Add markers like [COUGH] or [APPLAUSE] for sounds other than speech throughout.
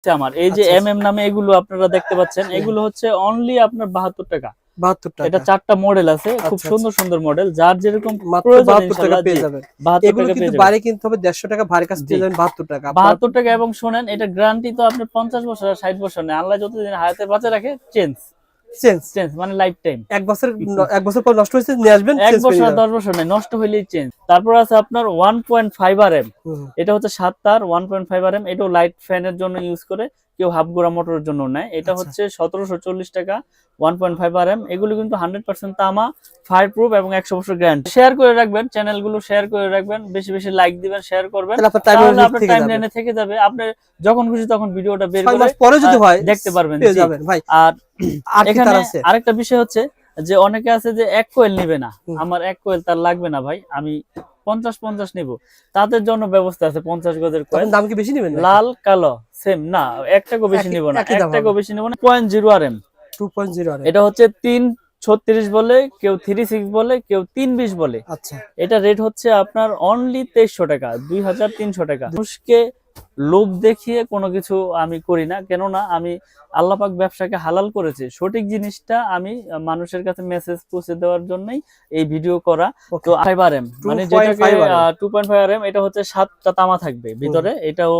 হচ্ছে আমার। এই যে আচ্ছা, এম এম নামে এগুলো আপনারা দেখতে পাচ্ছেন এগুলো হচ্ছে অনলি আপনার বাহাত্তর টাকা। বাহাত্তর টাকা। এটা চারটা মডেল আছে খুব আচ্ছা, সুন্দর সুন্দর মডেল যার যেরকম মাত্র বাহাত্তর টাকা পেয়ে যাবেন। এগুলো কিন্তু বাইরে কিনতে হবে দেড়শো টাকা ভারের কাছে পেয়ে যাবেন বাহাত্তর টাকা। বাহাত্তর টাকা এবং শোনেন এটা গ্যারান্টি তো আপনার পঞ্চাশ বছর ষাট বছর নেই। আল্লাহ যতদিন হায়াতে বাঁচা রাখে চেঞ্জ চেঞ্জ চেঞ্জ মানে লাইফ টাইম এক বছর এক বছর পর নষ্ট হয়েছে নিয়ে আসবেন এক বছর দশ বছর নেই নষ্ট হইলেই চেঞ্জ তারপর আছে আপনার one point five R M এটা হচ্ছে সাত তার one point five R M এটাও লাইট ফ্যানের জন্য ইউজ করে কেউ হাফ গোড়া মোটরের জন্য নেয়। এটা আচ্ছা। হচ্ছে সতেরোশো চল্লিশ টাকা one point five R M এগুলো কিন্তু হান্ড্রেড পার্সেন্ট তামা ফায়ার প্রুফ এবং একশো বছর গ্যারান্টি শেয়ার করে রাখবেন চ্যানেলগুলো শেয়ার করে রাখবেন বেশি বেশি লাইক দিবেন শেয়ার করবেন। তাহলে আপনার টাইম থেকে যাবে। লাইনে থেকে যাবে। আপনি যখন খুশি তখন ভিডিওটা বের করে পরে যদি হয় দেখতে পারবেন, আর এখানে আরেকটা বিষয় হচ্ছে যে অনেকে আছে যে এক কোয়েল নিবে না। আমার এক কোয়েল তার লাগবে না ভাই আমি পঞ্চাশ পঞ্চাশ নিব। তাদের জন্য ব্যবস্থা আছে পঞ্চাশ গজের কোয়েল দাম কি বেশি নেবেন লাল কালো সেম না এক টাকাও বেশি নিব না। একই এক দাম বেশি নিব না point zero R M two point zero এটা হচ্ছে তিন ছত্রিশ বলে কেউ থ্রি সিক্স বলে কেউ তিন বিশ বলে। আচ্ছা। এটা রেট হচ্ছে আপনার অনলি তেইশশো টাকা দুই হাজার তিনশো টাকা। মানুষকে লোভ দেখিয়ে কোনো কিছু আমি করি না। কেননা আমি আল্লাপাক ব্যবসাকে হালাল করেছে। সঠিক জিনিসটা আমি মানুষের কাছে মেসেজ পৌঁছে দেওয়ার জন্যই এই ভিডিও করা। তো ফাইভ আর এম মানে যেটাকে টু পয়েন্ট ফাইভ এম এটা হচ্ছে সাতটা তামা থাকবে। ভিতরে এটাও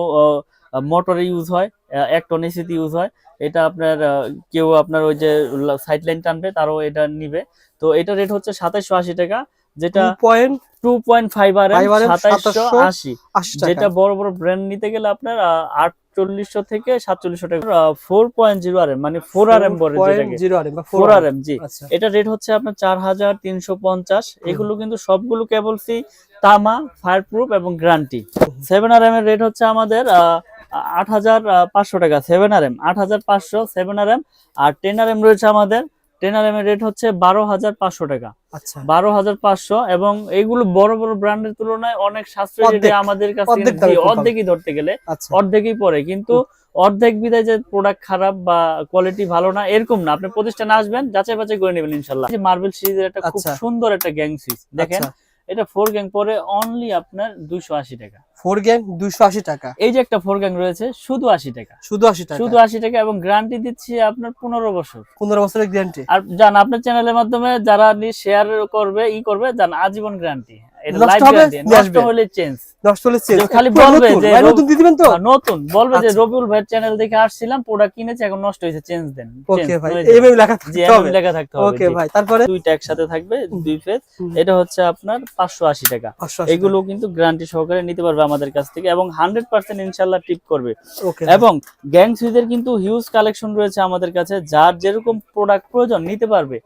মোটরে ইউজ হয় এক টন এসিতে ইউজ হয়। এটা আপনার কেউ আপনার ওই যে সাইড লাইন টানবে তারও এটা নিবে। তো এটা রেট হচ্ছে সাতাইশশো আশি টাকা। যেটা point two point five R 2780 আশি। যেটা বড় বড় ব্র্যান্ড নিতে গেলে আপনার আটচল্লিশশো থেকে সাতচল্লিশশো টাকা। Four point zero R M মানে ফোর আর এম বলে ফোর আর এম জি। আচ্ছা। এটা রেট হচ্ছে আপনার চার হাজার তিনশো পঞ্চাশ। এগুলো কিন্তু সবগুলো কেবলসি তামা ফায়ার প্রুফ এবং গ্যারান্টি সেভেন আর এম এর রেট হচ্ছে আমাদের আট হাজার পাঁচশো টাকা। সেভেন আর এম আট হাজার পাঁচশো সেভেন আর এম আর টেন আর এম রয়েছে আমাদের টেন এম রেট হচ্ছে বারো হাজার পাঁচশো টাকা। আচ্ছা। বারো হাজার পাঁচশো এবং এগুলো বড় বড় ব্র্যান্ডের তুলনায় অনেক সাশ্রয় রেটে আমাদের কাছে। অর্ধেকই ধরতে গেলে আচ্ছা। অর্ধেকই পরে কিন্তু অর্ধেক বিদায় যে প্রোডাক্ট খারাপ বা কোয়ালিটি ভালো না এরকম না। আপনি প্রতিষ্ঠানে আসবেন যাচাই বাছাই করে নেবেন ইনশাল্লাহ। মার্বেল সিরিজের একটা খুব আচ্ছা। সুন্দর একটা গ্যাং সিরিজ দেখেন এটা ফোর গ্যাং পরে অনলি আপনার দুশো আশি টাকা। ফোর গ্যাং দুশো আশি টাকা। এই যে একটা ফোর গ্যাং রয়েছে শুধু আশি টাকা। শুধু আশি টাকা। শুধু আশি টাকা এবং গ্যারান্টি দিচ্ছি আপনার পনেরো বছর। পনেরো বছরের গ্যারান্টি আর জান আপনার চ্যানেলের মাধ্যমে যারা শেয়ার করবে ই করবে জান আজীবন গ্যারান্টি নষ্ট হবে, নষ্ট হলে চেঞ্জ নষ্ট হলে চেঞ্জ খালি বলবে যে নতুন দিয়ে দিবেন তো? নতুন। বলবে যে। রবিউল ভাইয়ের চ্যানেল দেখে আসছিলাম প্রোডাক্ট কিনেছি এখন নষ্ট হয়েছে চেঞ্জ দেন। ওকে ভাই এইভাবে লেখা থাকতে হবে। লেখা থাকতে হবে ওকে ভাই তারপরে? দুইটা একসাথে থাকবে দুই ফেজ এটা হচ্ছে আপনার পাঁচশো আশি টাকা। এগুলো কিন্তু গ্যারান্টি সহকারে নিতে পারবে আমাদের কাছ থেকে এবং হান্ড্রেড পার্সেন্ট ইনশাল্লাহ টিপ করবে। এবং গ্যাং কিন্তু হিউজ কালেকশন রয়েছে আমাদের কাছে যার যেরকম প্রোডাক্ট প্রয়োজন নিতে পারবে।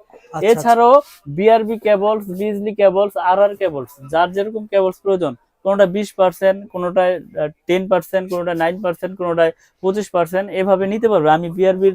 এছাড়াও BRB cables Bijli cables R R cables যার যেরকম কেবলস প্রয়োজন কোনোটা বিশ পার্সেন্ট কোনোটায় টেন পার্সেন্ট কোনোটা নাইন পার্সেন্ট কোনোটায় পঁচিশ পার্সেন্ট এভাবে নিতে পারবে। আমি বিআরবির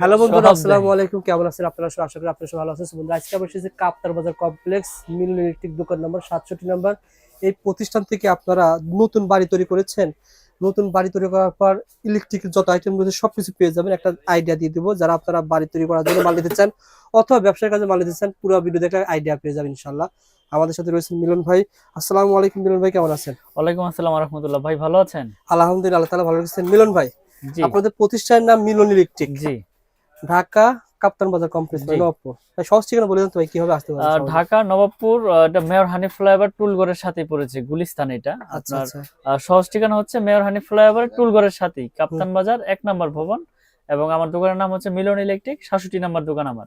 হ্যালো বন্ধুরা আসসালামু আলাইকুম। কেমন আছেন? আপনারা সবাই আশা করি আপনারা সবাই ভালো আছেন। বন্ধুরা আজকে আমরা এসেছি কাপ্তার বাজার কমপ্লেক্স মিলন ইলেকট্রিক দোকান নম্বর সাতষট্টি নম্বর। এই প্রতিষ্ঠান থেকে আপনারা নতুন বাড়ি তৈরি করেছেন। নতুন বাড়ি তৈরি করার পর ইলেকট্রিক যত আইটেম রয়েছে সবকিছু পেয়ে যাবেন। একটা আইডিয়া দিয়ে দিব যারা আপনারা বাড়ি তৈরি করার জন্য মাল নিতে চান অথবা ব্যবসার কাজে মাল নিতে চান পুরো ভিডিও দেখে আইডিয়া পেয়ে যাবেন ইনশাল্লাহ আমাদের সাথে রয়েছেন মিলন ভাই। আসসালামু আলাইকুম মিলন ভাই কেমন আছেন? ওয়ালাইকুম আসসালাম রহমতুল্লাহ। ভাই ভালো আছেন? আলহামদুলিল্লাহ আল্লাহ তাআলা ভালো রেখেছেন। মিলন ভাই। আপনাদের প্রতিষ্ঠানের নাম মিলন ইলেকট্রিক। জি। ঢাকা কাপ্তান বাজার কমপ্লেক্স নবাবপুর। সহজ ঠিকানা বলে দেন তো ভাই কীভাবে আসতে ঢাকা নবাবপুর এটা মেয়র হানি ফ্লাইওভার টুলগড়ের সাথেই পড়েছে গুলিস্তান এটা। আচ্ছা আপনার আচ্ছা। সহজ ঠিকানা হচ্ছে মেয়র হানি ফ্লাইওভার টুলগড়ের সাথেই কাপ্তান বাজার এক নম্বর ভবন। এবং আমার দোকানের নাম হচ্ছে মিলন ইলেকট্রিক সাতষট্টি নাম্বার দোকান আমার।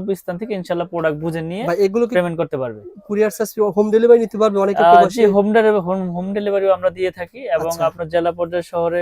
নিজ গন্তব্যস্থান থেকে ইনশাল্লাহ প্রোডাক্ট বুঝে নিয়ে এগুলো পেমেন্ট করতে পারবে কুরিয়ার চার্জ হোম ডেলিভারি নিতে পারবে অনেকে হোম ডেলিভারি হোম ডেলিভারিও আমরা দিয়ে থাকি এবং আচ্ছা। আপনার জেলা পর্যায়ে শহরে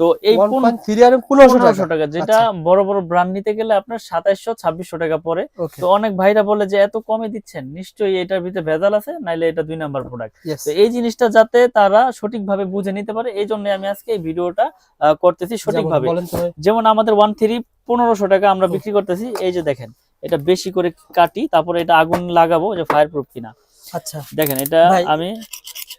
তো এই পনেরোশো টাকা। যেটা আচ্ছা। বড় বড় ব্র্যান্ড নিতে গেলে আপনার সাতাইশশো ছাব্বিশশো টাকা পরে তো অনেক ভাইরা বলে যে এত কমে দিচ্ছেন? নিশ্চয়ই এটার ভিতরে ভেজাল আছে নাইলে এটা দুই নাম্বার প্রোডাক্ট তো এই জিনিসটা যাতে তারা সঠিকভাবে বুঝে নিতে পারে এই জন্য আমি আজকে এই ভিডিওটা করতেছি সঠিকভাবে। যেমন আমাদের ওয়ান থ্রি পনেরোশো টাকা আমরা বিক্রি করতেছি এই যে দেখেন এটা বেশি করে কাটি তারপরে এটা আগুন লাগাবো যে ফায়ার প্রুফ কিনা। আচ্ছা। দেখেন এটা আমি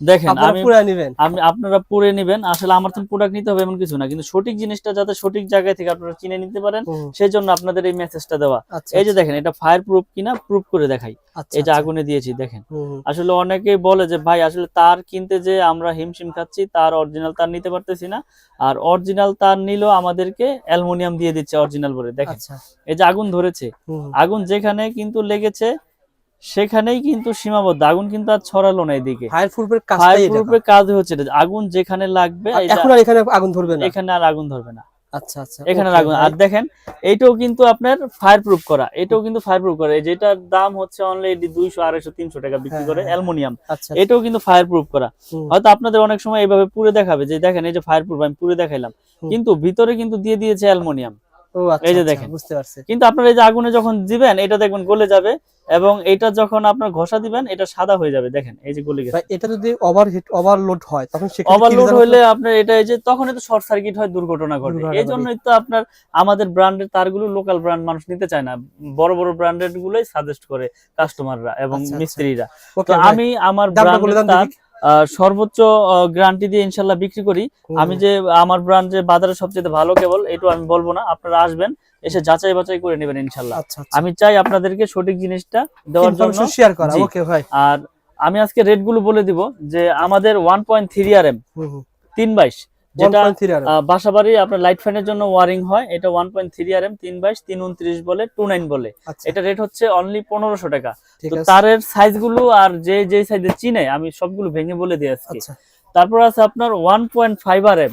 দেখেন আপনারা আমি পুরা নেবেন। আমি আপনারা পরে নেবেন। আসলে আমার তো প্রোডাক্ট নিতে হবে এমন কিছু না কিন্তু সঠিক জিনিসটা যাতে সঠিক জায়গায় থেকে আপনারা কিনে নিতে পারেন সেই জন্য আপনাদের এই মেসেজটা দেওয়া। আচ্ছা এই যে দেখেন এটা ফায়ার প্রুফ কিনা প্রুফ করে দেখাই। আচ্ছা, এটা আচ্ছা। আগুনে দিয়েছি দেখেন। আসলে অনেকেই বলে যে ভাই আসলে তার কিনতে যে আমরা হিমশিম খাচ্ছি তার অরিজিনাল তার নিতে পারতেছি না। আর অরিজিনাল তার নিলেও আমাদেরকে অ্যালুমিনিয়াম দিয়ে দিচ্ছে অরিজিনাল বলে দেখেন আচ্ছা। এই যে আগুন ধরেছে। আগুন যেখানে কিন্তু লেগেছে সেখানেই কিন্তু সীমাবদ্ধ। আগুন কিন্তু আর ছড়ালো না এদিকে। কাজ হচ্ছে আগুন যেখানে লাগবে এখন আর এখানে আগুন ধরবে না? এখানে আর আগুন ধরবে না। আচ্ছা আচ্ছা এখানে আর দেখেন এইটাও কিন্তু আপনার করা। এটাও কিন্তু ফায়ার করা। যেটার দাম হচ্ছে অনলি দুইশো আড়াইশো তিনশো টাকা বিক্রি হ্যাঁ, করে হ্যাঁ। অ্যালুমিনিয়াম। আচ্ছা এটাও কিন্তু করা। হয়তো আপনাদের অনেক সময় এইভাবে পুরে দেখাবে যে দেখেন এই যে ফায়ার প্রুফ আমি পুরে দেখাইলাম। কিন্তু ভিতরে কিন্তু দিয়ে দিয়েছে অ্যালুমিনিয়াম। এই যে দেখেন। বুঝতে পারছি। কিন্তু আপনার এই যে আগুনে যখন দিবেন এটা দেখবেন গলে যাবে। এবং এটা যখন আপনার ঘষা দিবেন এটা সাদা হয়ে যাবে দেখেন এই যে গলে গেছে। ভাই এটা যদি ওভারহিট ওভারলোড হয় তখন কি ওভারলোড হলে আপনার এটা এই যে তখন তো শর্ট সার্কিট হয় দুর্ঘটনা ঘটে। এই জন্যই তো আপনার আমাদের ব্র্যান্ডের তারগুলো লোকাল ব্র্যান্ড মানুষ নিতে চায় না। বড় বড় ব্র্যান্ডের গুলোই সাজেস্ট করে কাস্টমাররা এবং আচ্ছা, আচ্ছা। মিস্ত্রিরা। তো আমি আমার ব্র্যান্ডের তার সর্বোচ্চ গ্যারান্টি দিয়ে ইনশাল্লাহ বিক্রি করি। আমি যে আমার ব্র্যান্ড যে বাজারে সবচেয়ে ভালো কেবল এটা আমি বলব না। আপনারা আসবেন এসে যাচাই বাছাই করে নেবেন ইনশাল্লাহ আচ্ছা আচ্ছা। আমি চাই আপনাদেরকে সঠিক জিনিসটা দেওয়ার জন্য। শেয়ার করা। ওকে ভাই। আর আমি আজকে রেটগুলো বলে দিব যে আমাদের one point three R M হুম হুম তিন বাইশ যেটা 1.3 আর আহ, বাসাবাড়ি আপনার লাইট ফ্যানের জন্য ওয়ারিং হয়। এটা one point three R M তিন বাইশ তিন উনত্রিশ বলে টু নাইন বলে। আচ্ছা। এটা রেট হচ্ছে অনলি পনেরোশো টাকা। তো তারের সাইজগুলো আর যে যে সাইজে চিনে আমি সবগুলো ভেঙে বলে দিয়ে আজকে। তারপর আছে আপনার one point five R M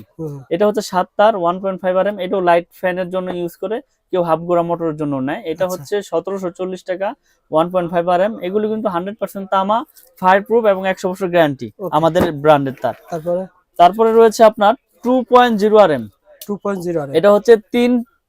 এটা হচ্ছে সাত তার one point five R M এটাও লাইট ফ্যানের জন্য ইউজ করে কেউ হাফ গোড়া মোটরের জন্য নেয়। এটা আচ্ছা। হচ্ছে সতেরোশো চল্লিশ টাকা one point five R M এগুলো কিন্তু হান্ড্রেড পার্সেন্ট তামা ফায়ার প্রুফ এবং একশো বছর গ্যারান্টি আমাদের ব্র্যান্ডের তার। তারপরে? তারপরে রয়েছে আপনার two point zero R M 2.0 আর এটা হচ্ছে তিন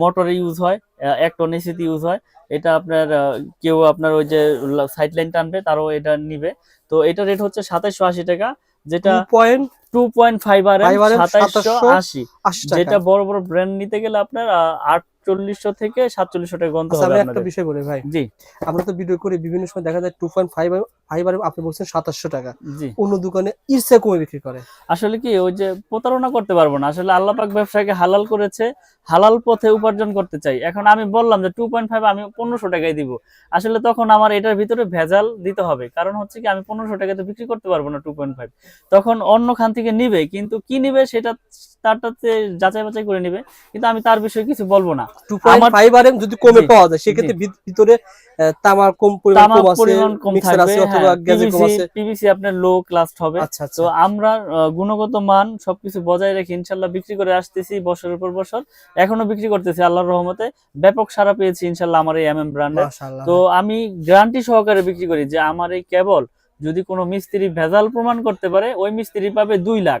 মোটরে ইউজ হয় এক টন এসিতে ইউজ হয়। এটা আপনার কেউ আপনার ওই যে সাইড লাইন টানবে তারও এটা নিবে। তো এটা রেট হচ্ছে সাতাইশশো আশি টাকা যেটা 2.80 two point five R M 5 RM, সাতাইশশো আশি। যেটা বড় বড় ব্র্যান্ড নিতে গেলে আপনার আটচল্লিশশো থেকে সাতচল্লিশশো টাকা গন্ত আচ্ছা হবে আমি একটা বিষয় বলি ভাই। জি। আমরা তো ভিডিও করি বিভিন্ন সময় দেখা যায় 2.5 ফাইভ আর আপনি বলছেন 2700 টাকা। জি। অন্য দোকানে কমে বিক্রি করে। আসলে কি ওই যে প্রতারণা করতে পারব না। আসলে আল্লাহ পাক ব্যবসাকে হালাল করেছে হালাল পথে উপার্জন করতে চাই। এখন আমি বললাম যে টু পয়েন্ট ফাইভ আমি পনেরোশো টাকায় দিব। আসলে তখন আমার এটার ভিতরে ভেজাল দিতে হবে। কারণ হচ্ছে কি আমি পনেরোশো টাকায় টাকাতে বিক্রি করতে পারব না টু পয়েন্ট ফাইভ তখন অন্য খান থেকে নিবে কিন্তু কি নিবে সেটা তারটাতে যাচাই বাছাই করে নিবে। কিন্তু আমি তার বিষয়ে কিছু বলব না। 2.5 আর যদি কমে পাওয়া যায় সেক্ষেত্রে ভিত- ভিতরে তামার কম পরিমাণ কম আছে পরিমাণ থাকবে পিভিসি আপনার লো ক্লাস হবে। আচ্ছা আচ্ছা। তো আমরা গুণগত মান সবকিছু বজায় রেখে ইনশাল্লাহ বিক্রি করে আসতেছি বছরের পর বছর। এখনও বিক্রি করতেছি আল্লাহর রহমতে। ব্যাপক সারা পেয়েছি ইনশাল্লাহ আমার এই এম এম ব্র্যান্ডের তো আমি গ্যারান্টি সহকারে বিক্রি করি যে আমার এই কেবল যদি কোনো মিস্ত্রি ভেজাল প্রমাণ করতে পারে ওই মিস্ত্রি পাবে দুই লাখ।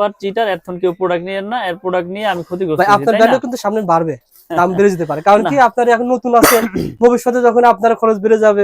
বাটপাট চিটার এখন কেউ প্রোডাক্ট নিয়ে না এর প্রোডাক্ট নিয়ে আমি ক্ষতিগ্রস্ত ভাই আপনার ভ্যালু কিন্তু সামনে বাড়বে দাম বেড়ে যেতে পারে। কারণ কি আপনার এখন নতুন আছেন ভবিষ্যতে যখন আপনার খরচ বেড়ে যাবে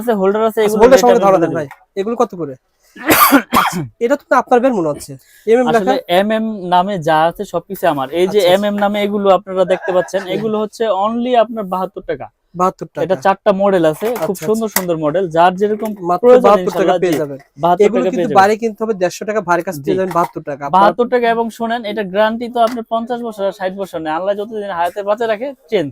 আছে হোল্ডার আছে এগুলো বলতে rate সঙ্গে ধরা দেন ভাই। এগুলো কত করে? আচ্ছা, [COUGHS] এটা তো আপনার বের মনে হচ্ছে। এমএম লেখা আসলে এম এম নামে যা আছে সবকিছু আমার। এই যে আচ্ছা, এম এম নামে এগুলো আপনারা দেখতে পাচ্ছেন এগুলো হচ্ছে অনলি আপনার বাহাত্তর টাকা। বাহাত্তর এটা চারটা মডেল আছে খুব আচ্ছা, সুন্দর সুন্দর মডেল যার যেরকম মাত্র টাকা পেয়ে যাবেন। বাহাত্তর এগুলো টাকা কিন্তু পেয়ে কিনতে হবে দেড়শো টাকা ভারী কাছে পেয়ে যাবেন বাহাত্তর টাকা। আপনার- বাহাত্তর টাকা এবং শোনেন এটা গ্যারান্টি তো আপনার পঞ্চাশ বছর আর ষাট বছর নেই। আল্লাহ যতদিন হায়াতে বাঁচে রাখে চেঞ্জ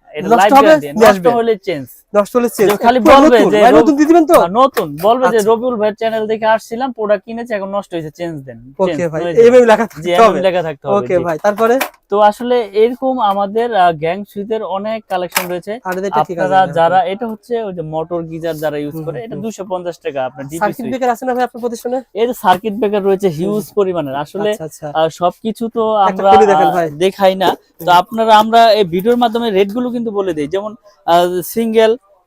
এটা লাইভ লাইফ গ্যারান্টি নষ্ট হলে চেঞ্জ নষ্ট হলে চেঞ্জ। যে খালি বলবে যে নতুন দিবেন তো? নতুন। বলবে যে। রবিউল ভাই চ্যানেল দেখে আসছিলাম প্রোডাক্ট কিনেছি এখন নষ্ট হয়েছে চেঞ্জ দেন। ওকে ভাই এইভাবে লেখা থাকতে হবে। লেখা থাকতে হবে ওকে ভাই তারপরে? তো আসলে এরকম আমাদের গ্যাং অনেক কালেকশন রয়েছে। আর এটা ঠিক আছে আপনারা যারা এটা হচ্ছে ওই যে মোটর গিজার যারা ইউজ করে এটা টাকা আপনার সার্কিট ব্রেকার আছে না ভাই আপনার প্রতিষ্ঠানে এর সার্কিট ব্রেকার রয়েছে হিউজ পরিমাণের। আসলে আচ্ছা আচ্ছা। সবকিছু তো আমরা। দেখাই না। তো আপনারা আমরা এই ভিডিওর মাধ্যমে রেটগুলো কিন্তু বলে দিই। যেমন সিঙ্গেল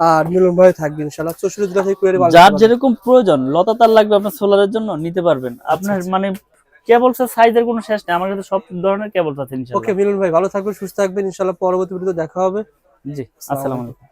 আর মিলন ভাই থাকবে ইনশাআল্লাহ। চৌষট্টি জেলা থেকে কুরিয়ারে যার যেরকম প্রয়োজন লতা তার লাগবে আপনার সোলারের জন্য নিতে পারবেন। আপনার আচ্ছা। মানে কেবলস সাইজের কোনো শেষ নেই আমার কাছে সব ধরনের কেবলস আছে ওকে ইনশাআল্লাহ মিলন ভাই ভালো থাকবেন সুস্থ থাকবেন ইনশাআল্লাহ পরবর্তী ভিডিওতে দেখা হবে। জি আসসালামু আলাইকুম।